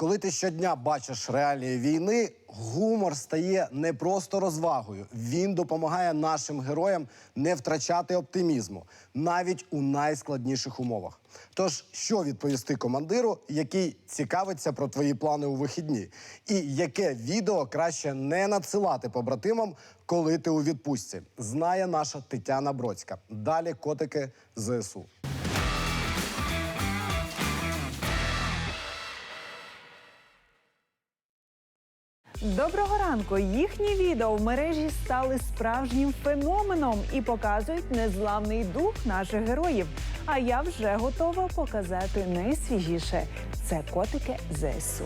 Коли ти щодня бачиш реалії війни, гумор стає не просто розвагою. Він допомагає нашим героям не втрачати оптимізму навіть у найскладніших умовах. Тож, що відповісти командиру, який цікавиться про твої плани у вихідні, і яке відео краще не надсилати побратимам, коли ти у відпустці, знає наша Тетяна Бродська. Далі котики ЗСУ. Доброго ранку! Їхні відео в мережі стали справжнім феноменом і показують незламний дух наших героїв. А я вже готова показати найсвіжіше. Це котики ЗСУ.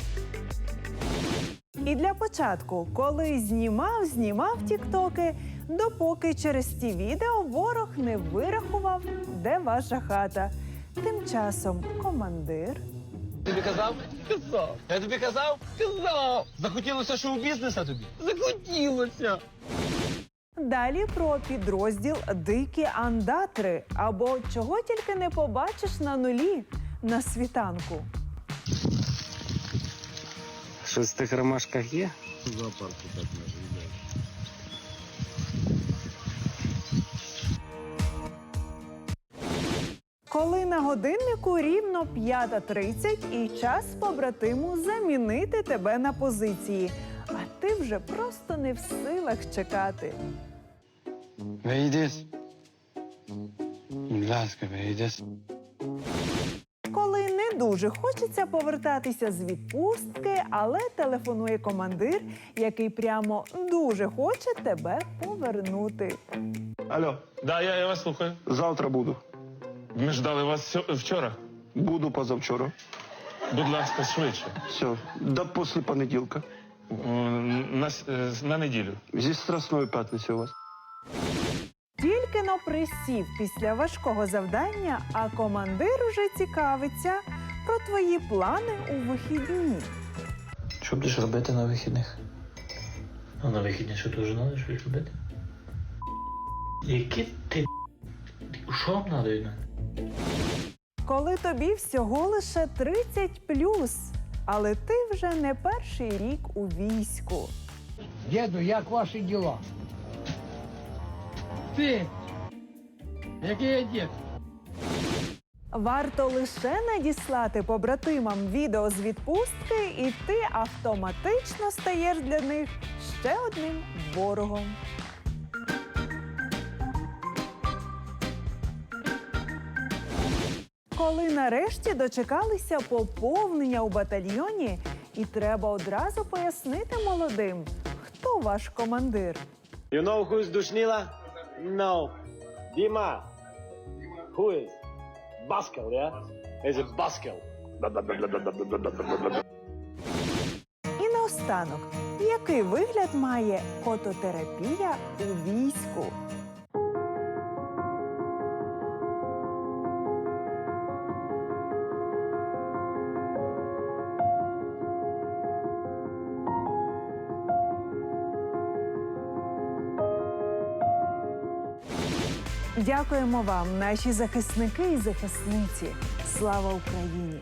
І для початку, коли знімав, знімав тіктоки, допоки через ті відео ворог не вирахував, де ваша хата. Тим часом командир Тобі казав? Казав. Я тобі казав? Казав. Захотілося шоу-бізнеса тобі? Захотілося. Далі про підрозділ Дикі андатри або чого тільки не побачиш на нулі на світанку. Щось в тих ромашках є? Коли на годиннику рівно 5.30 і час побратиму замінити тебе на позиції, а ти вже просто не в силах чекати. Вийдеш. Будь ласка, вийдеш. Коли не дуже хочеться повертатися з відпустки, але телефонує командир, який прямо дуже хоче тебе повернути. Алло, Да, я, я вас слухаю. завтра буду. Ми ждали вас вчора. Буду позавчора. Будь ласка, швидше. Все, до після понеділка. На, е, на неділю. Зі страсної п'ятниці у вас. Тільки но присів після важкого завдання, а командир уже цікавиться про твої плани у вихідні. Що будеш робити на вихідних? А на вихідні що ти вже знаєш, що робити? Які ти. Що вам треба від мене? Коли тобі всього лише 30 але ти вже не перший рік у війську. Деду, як ваші діла? Ти, який я дід? Варто лише надіслати побратимам відео з відпустки, і ти автоматично стаєш для них ще одним ворогом. Коли нарешті дочекалися поповнення у батальйоні, і треба одразу пояснити молодим, хто ваш командир. You know who is Dushnila? No. Dima. Who is? Baskel, yeah? Is it Baskel? І наостанок, який вигляд має кототерапія у війську? Дякуємо вам, наші захисники і захисниці. Слава Україні!